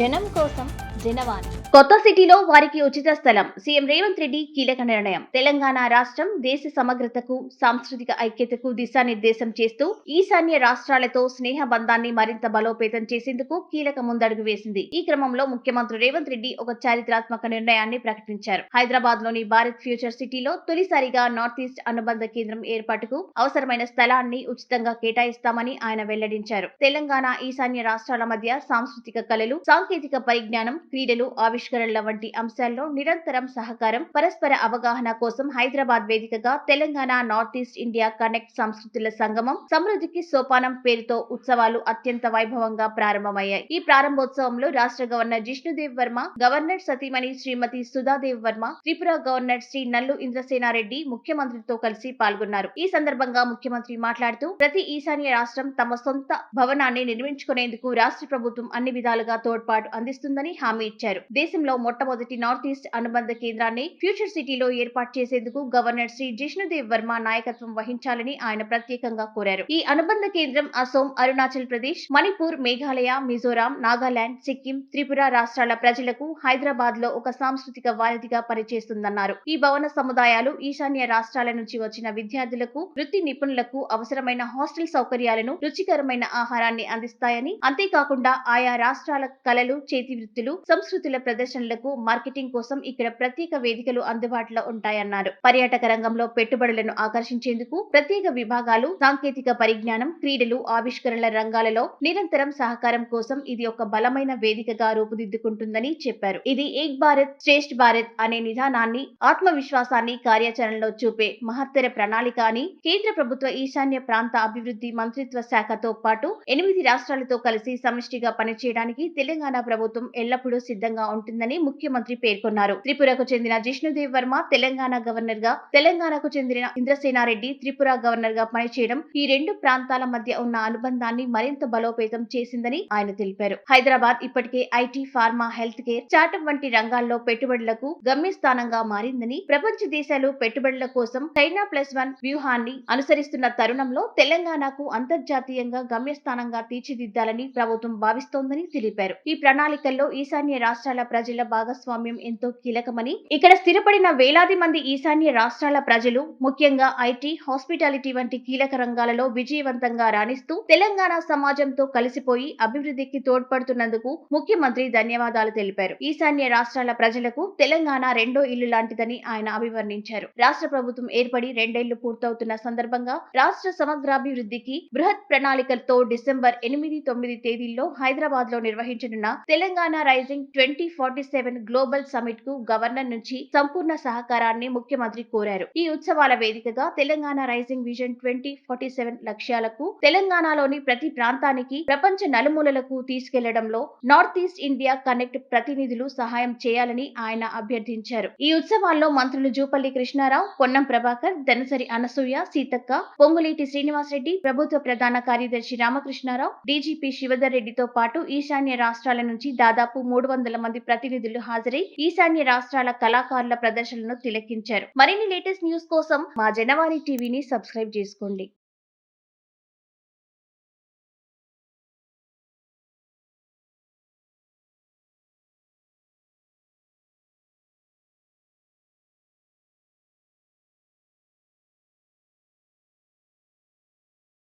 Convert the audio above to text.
జనం కోసం జనవాణి కొత్త సిటీలో వారికి ఉచిత స్థలం. సీఎం రేవంత్ రెడ్డి కీలక నిర్ణయం. తెలంగాణ రాష్ట్రం దేశ సమగ్రతకు సాంస్కృతిక ఐక్యతకు దిశానిర్దేశం చేస్తూ ఈశాన్య రాష్ట్రాలతో స్నేహ బంధాన్ని మరింత బలోపేతం చేసేందుకు కీలక ముందడుగు వేసింది. ఈ క్రమంలో ముఖ్యమంత్రి రేవంత్ రెడ్డి ఒక చారిత్రాత్మక నిర్ణయాన్ని ప్రకటించారు. హైదరాబాద్లోని భారత్ ఫ్యూచర్ సిటీలో తొలిసారిగా నార్త్ ఈస్ట్ అనుబంధ కేంద్రం ఏర్పాటుకు అవసరమైన స్థలాన్ని ఉచితంగా కేటాయిస్తామని ఆయన వెల్లడించారు. తెలంగాణ ఈశాన్య రాష్ట్రాల మధ్య సాంస్కృతిక కళలు సాంకేతిక పరిజ్ఞానం క్రీడలు ఆవిష్కరణల వంటి అంశాల్లో నిరంతరం సహకారం పరస్పర అవగాహన కోసం హైదరాబాద్ వేదికగా Telangana north east India connect సంస్కృతుల సంగమం సమృద్ధికి సోపానం పేరుతో ఉత్సవాలు అత్యంత వైభవంగా ప్రారంభమయ్యాయి. ఈ ప్రారంభోత్సవంలో రాష్ట్ర గవర్నర్ జిష్ణుదేవ్ వర్మ గవర్నర్ సతీమణి శ్రీమతి సుధాదేవ్ వర్మ త్రిపుర గవర్నర్ శ్రీ నల్లు ఇంద్రసేనారెడ్డి ముఖ్యమంత్రితో కలిసి పాల్గొన్నారు. ఈ సందర్భంగా ముఖ్యమంత్రి మాట్లాడుతూ ప్రతి ఈశాన్య రాష్ట్రం తమ సొంత భవనాన్ని నిర్మించుకునేందుకు రాష్ట్ర ప్రభుత్వం అన్ని విధాలుగా తోడ్పాటు అందిస్తుందని హామీ ఇచ్చారు. దేశంలో మొట్టమొదటి నార్త్ ఈస్ట్ అనుబంధ కేంద్రాన్ని ఫ్యూచర్ సిటీలో ఏర్పాటు చేసేందుకు గవర్నర్ శ్రీ జిష్ణుదేవ్ వర్మ నాయకత్వం వహించాలని ఆయన ప్రత్యేకంగా కోరారు. ఈ అనుబంధ కేంద్రం అసోం అరుణాచల్ ప్రదేశ్ మణిపూర్ మేఘాలయ మిజోరాం నాగాలాండ్ సిక్కిం త్రిపుర రాష్ట్రాల ప్రజలకు హైదరాబాద్లో ఒక సాంస్కృతిక వారధిగా పనిచేస్తుందన్నారు. ఈ భవన సముదాయాలు ఈశాన్య రాష్ట్రాల నుంచి వచ్చిన విద్యార్థులకు వృత్తి నిపుణులకు అవసరమైన హాస్టల్ సౌకర్యాలను రుచికరమైన ఆహారాన్ని అందిస్తాయని అంతేకాకుండా ఆయా రాష్ట్రాల కళలు చేతి వృత్తులు సంస్కృతుల ప్రదర్శనలకు మార్కెటింగ్ కోసం ఇక్కడ ప్రత్యేక వేదికలు అందుబాటులో ఉంటాయన్నారు. పర్యాటక రంగంలో పెట్టుబడులను ఆకర్షించేందుకు ప్రత్యేక విభాగాలు సాంకేతిక పరిజ్ఞానం క్రీడలు ఆవిష్కరణల రంగాలలో నిరంతరం సహకారం కోసం ఇది ఒక బలమైన వేదికగా రూపుదిద్దుకుంటుందని చెప్పారు. ఇది ఏక్ భారత్ శ్రేష్ఠ భారత్ అనే నిదానాన్ని ఆత్మవిశ్వాసాన్ని కార్యాచరణలో చూపే మహత్తర ప్రణాళిక అని కేంద్ర ప్రభుత్వ ఈశాన్య ప్రాంత అభివృద్ధి మంత్రిత్వ శాఖతో పాటు ఎనిమిది రాష్ట్రాలతో కలిసి సమిష్టిగా పనిచేయడానికి తెలంగాణ ప్రభుత్వం ఎల్లప్పుడూ సిద్ధంగా ఉంటుంది ఉంటుందని ముఖ్యమంత్రి పేర్కొన్నారు. త్రిపురకు చెందిన జిష్ణుదేవ్ వర్మ తెలంగాణ గవర్నర్గా తెలంగాణకు చెందిన ఇంద్రసేనారెడ్డి త్రిపుర గవర్నర్గా పనిచేయడం ఈ రెండు ప్రాంతాల మధ్య ఉన్న అనుబంధాన్ని మరింత బలోపేతం చేసిందని ఆయన తెలిపారు. హైదరాబాద్ ఇప్పటికే IT pharma health care startup వంటి రంగాల్లో పెట్టుబడులకు గమ్యస్థానంగా మారిందని ప్రపంచ దేశాలు పెట్టుబడుల కోసం చైనా ప్లస్ వన్ వ్యూహాన్ని అనుసరిస్తున్న తరుణంలో తెలంగాణకు అంతర్జాతీయంగా గమ్యస్థానంగా తీర్చిదిద్దాలని ప్రభుత్వం భావిస్తోందని తెలిపారు. ఈ ప్రణాళికల్లో ఈశాన్య రాష్ట్రాల ప్రజల భాగస్వామ్యం ఎంతో కీలకమని. ఇక్కడ స్థిరపడిన వేలాది మంది ఈశాన్య రాష్ట్రాల ప్రజలు ముఖ్యంగా ఐటీ హాస్పిటాలిటీ వంటి కీలక రంగాలలో విజయవంతంగా రాణిస్తూ తెలంగాణ సమాజంతో కలిసిపోయి అభివృద్ధికి తోడ్పడుతున్నందుకు ముఖ్యమంత్రి ధన్యవాదాలు తెలిపారు. ఈశాన్య రాష్ట్రాల ప్రజలకు తెలంగాణ రెండో ఇల్లు లాంటిదని ఆయన అభివర్ణించారు. రాష్ట్ర ప్రభుత్వం ఏర్పడి రెండేళ్ళు పూర్తవుతున్న సందర్భంగా రాష్ట్ర సమగ్రాభివృద్ధికి బృహత్ ప్రణాళికలతో డిసెంబర్ ఎనిమిది తొమ్మిది తేదీల్లో హైదరాబాద్లో నిర్వహించనున్న Telangana rising twenty forty seven global సమిట్కు governor నుంచి సంపూర్ణ సహకారాన్ని ముఖ్యమంత్రి కోరారు. ఈ ఉత్సవాల వేదికగా Telangana rising vision twenty forty seven లక్ష్యాలకు తెలంగాణలోని ప్రతి ప్రాంతానికి ప్రపంచ నలుమూలలకు తీసుకెళ్ళడంలో నార్త్ ఈస్ట్ ఇండియా కనెక్ట్ ప్రతినిధులు సహాయం చేయాలని ఆయన అభ్యర్థించారు. ఈ ఉత్సవాల్లో మంత్రులు జూపల్లి కృష్ణారావు పొన్నం ప్రభాకర్ దనసరి అనసూయ సీతక్క పొంగులేటి శ్రీనివాసరెడ్డి ప్రభుత్వ ప్రధాన కార్యదర్శి రామకృష్ణారావు డీజీపీ శివధర్ రెడ్డితో పాటు ఈశాన్య రాష్ట్రాల నుంచి దాదాపు మూడు వందల మంది ప్రతినిధులు హాజరై ఈశాన్య రాష్ట్రాల కళాకారుల ప్రదర్శనలను తిలకించారు. మరిన్ని లేటెస్ట్ న్యూస్ కోసం మా జనవాణి టీవీని సబ్స్క్రైబ్ చేసుకోండి.